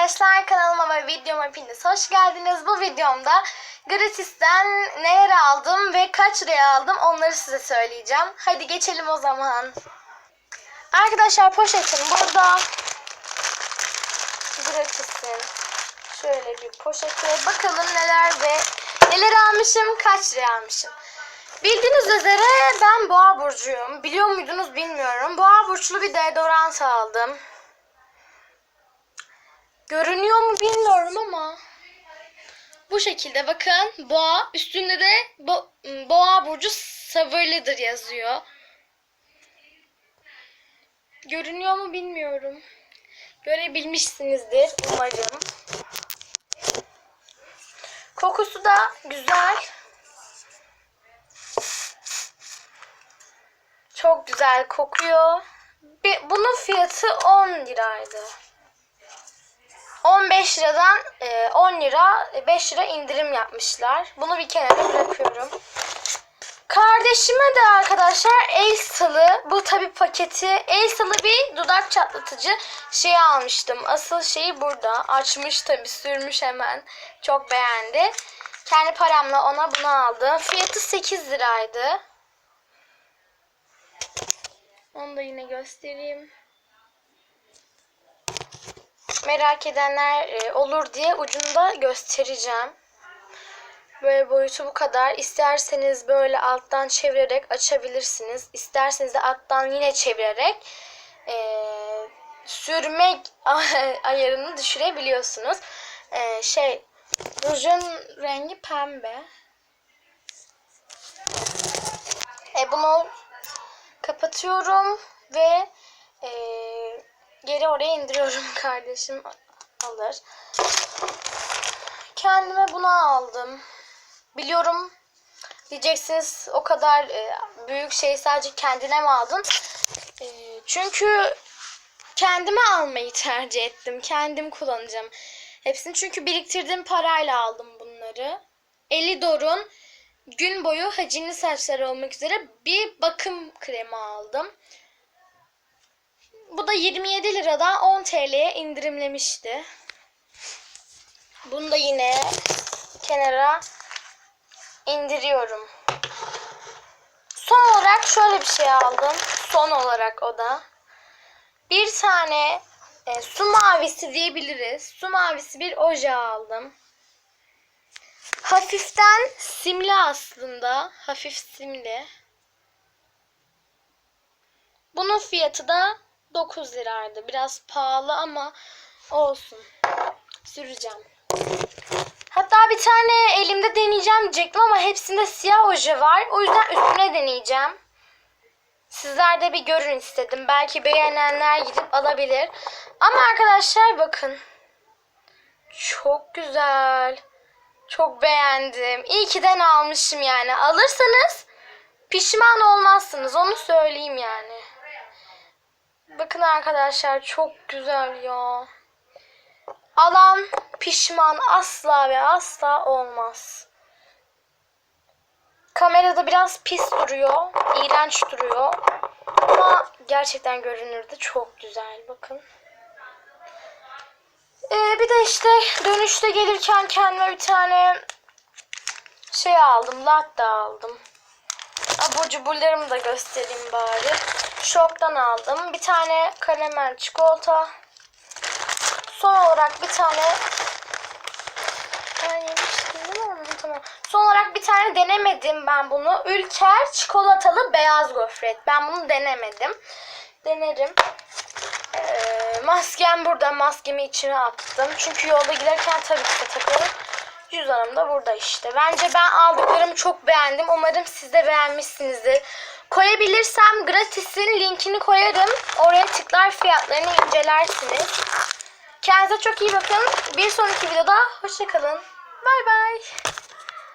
arkadaşlar kanalıma ve videoma hepiniz hoş geldiniz. Bu videomda gratisten neler aldım ve kaç liraya aldım onları size söyleyeceğim. Hadi geçelim o zaman. Arkadaşlar poşetim burada. Gratisin şöyle bir poşete bakalım neler ve neler almışım kaç liraya almışım. Bildiğiniz üzere ben boğa burcuyum. Biliyor muydunuz bilmiyorum. Boğa burçlu bir deodorant aldım. Görünüyor mu bilmiyorum ama. Bu şekilde bakın boğa üstünde de bo- boğa burcu sabırlıdır yazıyor. Görünüyor mu bilmiyorum. Görebilmişsinizdir umarım. Kokusu da güzel. Çok güzel kokuyor. Bir, bunun fiyatı 10 liraydı. 15 liradan e, 10 lira 5 lira indirim yapmışlar. Bunu bir kenara bırakıyorum. Kardeşime de arkadaşlar Elsa'lı bu tabi paketi Elsa'lı bir dudak çatlatıcı şey almıştım. Asıl şeyi burada. Açmış tabi sürmüş hemen. Çok beğendi. Kendi paramla ona bunu aldım. Fiyatı 8 liraydı. Onu da yine göstereyim. Merak edenler e, olur diye ucunda göstereceğim. Böyle boyutu bu kadar. İsterseniz böyle alttan çevirerek açabilirsiniz. İsterseniz de alttan yine çevirerek e, sürmek ayarını düşürebiliyorsunuz. E, şey rujun rengi pembe. E, bunu kapatıyorum ve e, geri oraya indiriyorum kardeşim alır. Kendime bunu aldım. Biliyorum diyeceksiniz o kadar e, büyük şey sadece kendine mi aldın? E, çünkü kendime almayı tercih ettim. Kendim kullanacağım. Hepsini çünkü biriktirdiğim parayla aldım bunları. Elidor'un gün boyu hacimli saçları olmak üzere bir bakım kremi aldım. Bu da 27 liradan 10 TL'ye indirimlemişti. Bunu da yine kenara indiriyorum. Son olarak şöyle bir şey aldım. Son olarak o da. Bir tane e, su mavisi diyebiliriz. Su mavisi bir oje aldım. Hafiften simli aslında. Hafif simli. Bunun fiyatı da 9 liraydı. Biraz pahalı ama olsun. Süreceğim. Hatta bir tane elimde deneyeceğim diyecektim ama hepsinde siyah oje var. O yüzden üstüne deneyeceğim. Sizler de bir görün istedim. Belki beğenenler gidip alabilir. Ama arkadaşlar bakın. Çok güzel. Çok beğendim. İyi ki den almışım yani. Alırsanız pişman olmazsınız. Onu söyleyeyim yani. Bakın arkadaşlar çok güzel ya. Alan pişman asla ve asla olmaz. Kamerada biraz pis duruyor. iğrenç duruyor. Ama gerçekten görünürde çok güzel. Bakın. Ee, bir de işte dönüşte gelirken kendime bir tane şey aldım. Latte aldım. Abur cuburlarımı da göstereyim bari. Şoktan aldım. Bir tane karamel çikolata. Son olarak bir tane ben yemiştim değil mi? Tamam. Son olarak bir tane denemedim ben bunu. Ülker çikolatalı beyaz gofret. Ben bunu denemedim. Denerim. Ee, maskem burada. Maskemi içine attım. Çünkü yolda giderken tabii ki de takarım. Cüzdanım da burada işte. Bence ben aldıklarımı çok beğendim. Umarım siz de beğenmişsinizdir. Koyabilirsem gratis'in linkini koyarım. Oraya tıklar fiyatlarını incelersiniz. Kendinize çok iyi bakın. Bir sonraki videoda hoşçakalın. Bay bay.